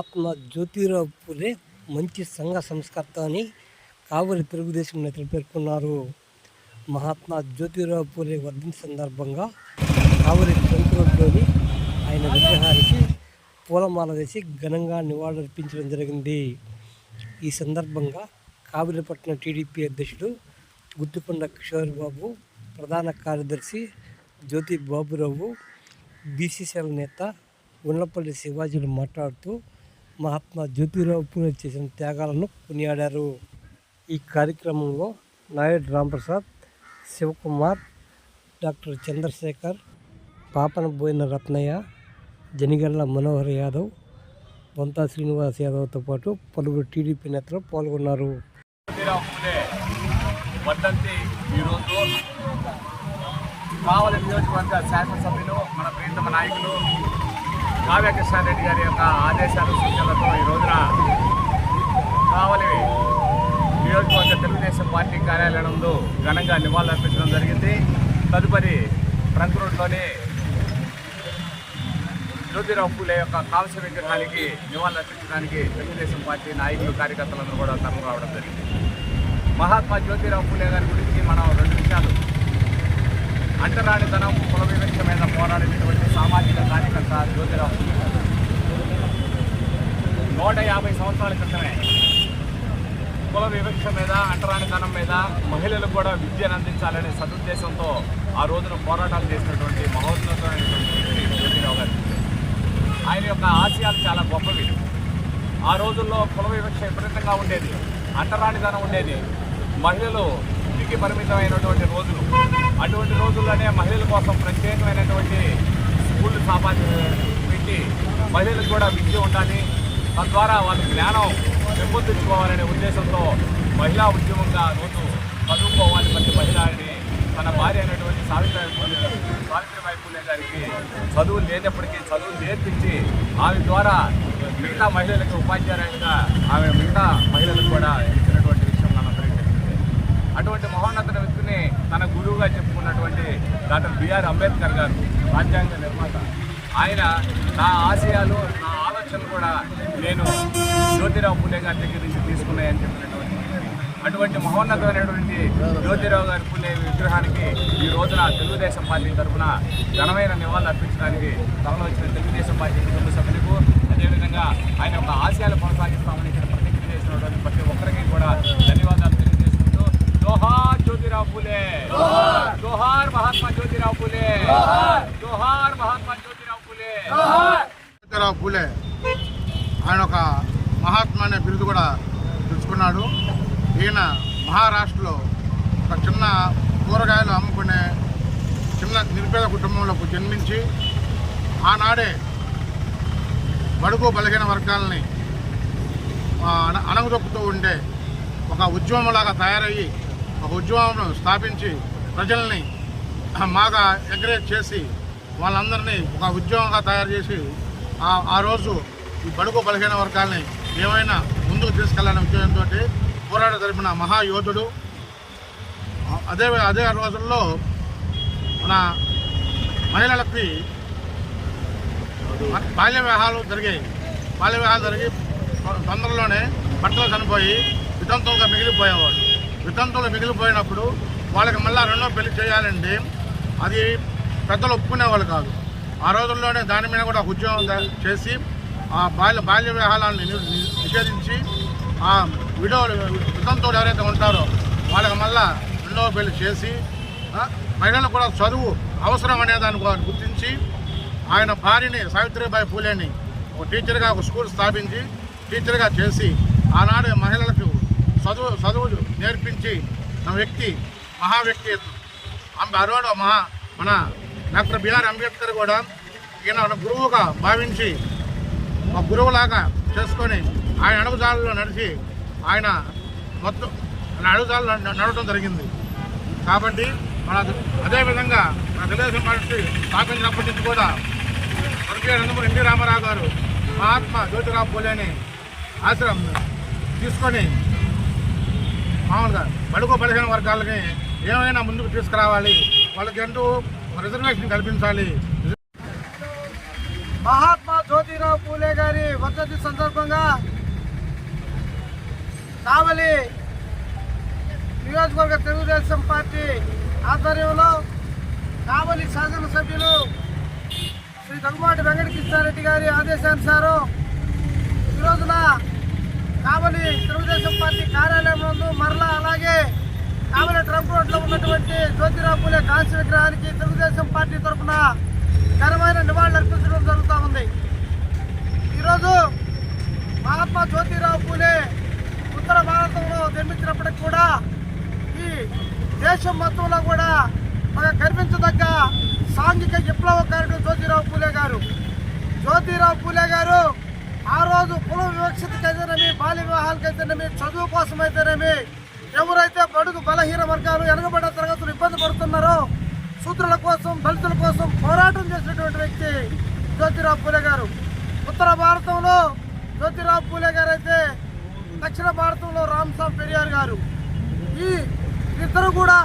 మహాత్మా జ్యోతిరావు పూలే మంచి సంఘ సంస్కర్త అని కావలి తెలుగుదేశం నేతలు పేర్కొన్నారు. మహాత్మా జ్యోతిరావు పూలే వర్ధంతి సందర్భంగా కావలి ట్రంక్ రోడ్లోని ఆయన విగ్రహానికి పూలమాల వేసి ఘనంగా నివాళులర్పించడం జరిగింది. ఈ సందర్భంగా కావిలిపట్నం టీడీపీ అధ్యక్షుడు గుత్తుకొండ కిషోర్ బాబు ప్రధాన కార్యదర్శి జ్యోతి బాబురావు బీసీసీఎల్ నేత గుండ్లపల్లి శివాజీలు మాట్లాడుతూ మహాత్మా జ్యోతిరావు పూలే చేసిన త్యాగాలను కొనియాడారు. ఈ కార్యక్రమంలో నాయుడు రాంప్రసాద్ శివకుమార్ డాక్టర్ చంద్రశేఖర్ పాపన బోయిన రత్నయ్య జనిగల్ల మనోహర్ యాదవ్ బొంతా శ్రీనివాస్ యాదవ్తో పాటు పలువురు టీడీపీ నేతలు పాల్గొన్నారు. వర్ధంతి ఈరోజు కావలి నియోజకవర్గ శాసనసభ్యులు మన ప్రియతమ నాయకులు కావ్యకృష్ణ రెడ్డి గారి యొక్క ఆదేశాలు సూచనలతో ఈ రోజున కావలి నియోజకవర్గ తెలుగుదేశం పార్టీ కార్యాలయం ముందు ఘనంగా నివాళులర్పించడం జరిగింది. తదుపరి ట్రంక్ రోడ్లోని జ్యోతిరావు పూలే యొక్క కాంస్య విగ్రహానికి నివాళులర్పించడానికి తెలుగుదేశం పార్టీ నాయకులు కార్యకర్తలందరూ కూడా తరలి రావడం జరిగింది. మహాత్మా జ్యోతిరావు పూలే గారి గురించి మనం రెండు విషయాలు అంటరానితనం కుల వివక్ష మీద పోరాడినటువంటి సామాజిక కార్యకర్త జ్యోతిరావు. నూట యాభై సంవత్సరాల క్రితమే కుల వివక్ష మీద అంటరానితనం మీద మహిళలకు కూడా విద్యను అందించాలనే సదుద్దేశంతో ఆ రోజున పోరాటాలు చేసినటువంటి మహోన్నతమైనటువంటి వ్యక్తి జ్యోతిరావు గారు. ఆయన యొక్క ఆశయాలు చాలా గొప్పవి. ఆ రోజుల్లో కుల వివక్ష విపరీతంగా ఉండేది అంటరానిదనం ఉండేది. మహిళలు ఇంటికి పరిమితమైనటువంటి రోజులు. అటువంటి రోజు రోజుల్లోనే మహిళల కోసం ప్రత్యేకమైనటువంటి స్కూళ్ళు స్థాపన పెట్టి మహిళలకు కూడా విద్య ఉండాలి తద్వారా వాళ్ళ జ్ఞానం పెంపొందించుకోవాలనే ఉద్దేశంతో మహిళా ఉద్యమంగా రోజు చదువుకోవాలి ప్రతి మహిళ అని తన భార్య అయినటువంటి సావిత్రిబాయి పూలే సావిత్రిబాయి పూలే గారికి చదువు లేనప్పటికీ చదువు నేర్పించి ఆమె ద్వారా మిగతా మహిళలకు ఉపాధ్యాయులుగా ఆమె మిగతా మహిళలకు కూడా ఇచ్చినటువంటి విషయం మనందరికీ తెలిసింది అటువంటి మహోన్నత వ్యక్తిని తన గురువుగా చెప్పుకున్న డాక్టర్ బిఆర్ అంబేద్కర్ గారు రాజ్యాంగ నిర్మాత. ఆయన నా ఆశయాలు నా ఆలోచనలు కూడా నేను జ్యోతిరావు పుల్లే గారి దగ్గర నుంచి తీసుకున్నాయని చెప్పినటువంటి అటువంటి మహోన్నతమైనటువంటి జ్యోతిరావు గారి పుల్లే విగ్రహానికి ఈ రోజున తెలుగుదేశం పార్టీ తరఫున ఘనమైన నివాళులు అర్పించడానికి తమలో వచ్చిన తెలుగుదేశం పార్టీ కుటుంబ సభ్యులకు అదేవిధంగా ఆయన యొక్క ఆశయాలు కొనసాగిస్తామని ఇక్కడ ప్రతిజ్ఞ చేసినటువంటి ప్రతి ఒక్కరికి కూడా జోహార్ జ్యోతిరావు పూలే జోహార్ మహాత్మా జ్యోతిరావు పూలే జోహార్ మహాత్మా జ్యోతిరావు పూలే జ్యోతిరావు పూలే ఆయన ఒక మహాత్మా అనే బిరుదు కూడా తెచ్చుకున్నాడు. ఈయన మహారాష్ట్రలో ఒక చిన్న కూరగాయలు అమ్ముకునే చిన్న నిరుపేద కుటుంబంలో జన్మించి ఆనాడే బడుగు బలహీన వర్గాలని అణగదొక్కుతూ ఉండే ఒక ఉద్యమంలాగా తయారయ్యి ఒక ఉద్యమంను స్థాపించి ప్రజల్ని మాగా ఎంకరేజ్ చేసి వాళ్ళందరినీ ఒక ఉద్యమంగా తయారు చేసి ఆ- రోజు ఈ బడుగు బలహీన వర్గాల్ని ఏమైనా ముందుకు తీసుకెళ్ళాలనే ఉద్యోగంతో పోరాట జరిపిన మహాయోధుడు. అదే అదే రోజుల్లో మన మహిళలకి బాల్య వివాహాలు జరిగాయి. బాల్య వివాహాలు జరిగి తొందరలోనే భర్తలు చనిపోయి వితంతులుగా మిగిలిపోయేవాడు. వితంతులు మిగిలిపోయినప్పుడు వాళ్ళకి మళ్ళీ రెండో పెళ్ళి చేయాలంటే అది పెద్దలు ఒప్పుకునేవాళ్ళు కాదు. ఆ రోజుల్లోనే దాని మీద కూడా ఒక ఉద్యోగం చేసి ఆ బాల్య బాల్య వివాహాలను నిషేధించి ఆ విడో వితంతులు ఎవరైతే ఉంటారో వాళ్ళకి మళ్ళా రెండవ పెళ్ళి చేసి మహిళలు కూడా చదువు అవసరం అనేదాన్ని కూడా గుర్తించి ఆయన భార్యని సావిత్రిబాయి పూలేని ఒక టీచర్గా ఒక స్కూల్ స్థాపించి టీచర్గా చేసి ఆనాడు మహిళలకు చదువు చదువులు నేర్పించి నా వ్యక్తి మహా వ్యక్తి అంబ అరవాడు మహా మన డాక్టర్ బిఆర్ అంబేద్కర్ కూడా ఈయన గురువుగా భావించి ఒక గురువులాగా చేసుకొని ఆయన అడుగుజాలలో నడిచి ఆయన మొత్తం ఆయన అడుగుజాలలో నడవడం జరిగింది. కాబట్టి మన అదేవిధంగా మన తెలుగుదేశం పార్టీ స్థాపించినప్పటి నుంచి కూడా స్వర్గీయ నందమూరి ఎన్టీ రామారావు గారు మహాత్మా జ్యోతిరావు పూలేని ఆశ్రమం తీసుకొని మామూలుగా బడుగు బలహీన వర్గాలకి ఏమైనా ముందుకు తీసుకురావాలి వాళ్ళకి అంటూ రిజర్వేషన్ కల్పించాలి. మహాత్మా జ్యోతిరావు పూలే గారి వర్ధంతి సందర్భంగా కావలి నియోజకవర్గ తెలుగుదేశం పార్టీ ఆధ్వర్యంలో కావలి శాసనసభ్యులు శ్రీ దగ్గుబాటి వెంకటకృష్ణారెడ్డి గారి ఆదేశానుసారం ఈరోజున కావలి తెలుగుదేశం పార్టీ కార్యాలయం నందు మరలా అలాగే కావలి ట్రంప్ రోడ్లో ఉన్నటువంటి జ్యోతిరావు పూలే కాంస్య విగ్రహానికి తెలుగుదేశం పార్టీ తరఫున ఘనమైన నివాళులు అర్పించడం జరుగుతూ ఉంది. ఈరోజు మహాత్మా జ్యోతిరావు పూలే ఉత్తర భారతంలో జన్మించినప్పటికి కూడా ఈ దేశం మొత్తంలో కూడా ఒక కనిపించదగ్గ సాంఘిక విప్లవకారుడు జ్యోతిరావు పూలే గారు. జ్యోతిరావు పూలే గారు ఆ రోజు కుల వివక్షతకైతేనేమి బాల్య వివాహాలకైతేనేమి చదువు కోసమైతేనేమి? అయితేనేమి ఎవరైతే బడుగు బలహీన వర్గాలు వెనకబడ్డ తరగతులు ఇబ్బంది పడుతున్నారో శూద్రుల కోసం దళితుల కోసం పోరాటం చేసినటువంటి వ్యక్తి జ్యోతిరావు పూలే గారు. ఉత్తర భారతంలో జ్యోతిరావు పూలే గారు అయితే దక్షిణ భారతంలో రామ్సాబ్ పెరియార్ గారు. ఈ ఇద్దరు కూడా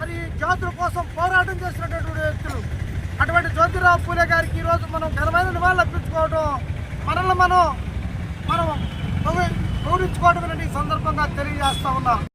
మరి జాతుల కోసం పోరాటం చేసినటువంటి వ్యక్తులు. అటువంటి జ్యోతిరావు పూలే గారికి ఈరోజు మనం ఘనమైన నివాళులు అర్పించుకోవడం మనల్ని మనం మనం గౌరవించుకోవడం సందర్భంగా తెలియజేస్తా ఉన్నాం.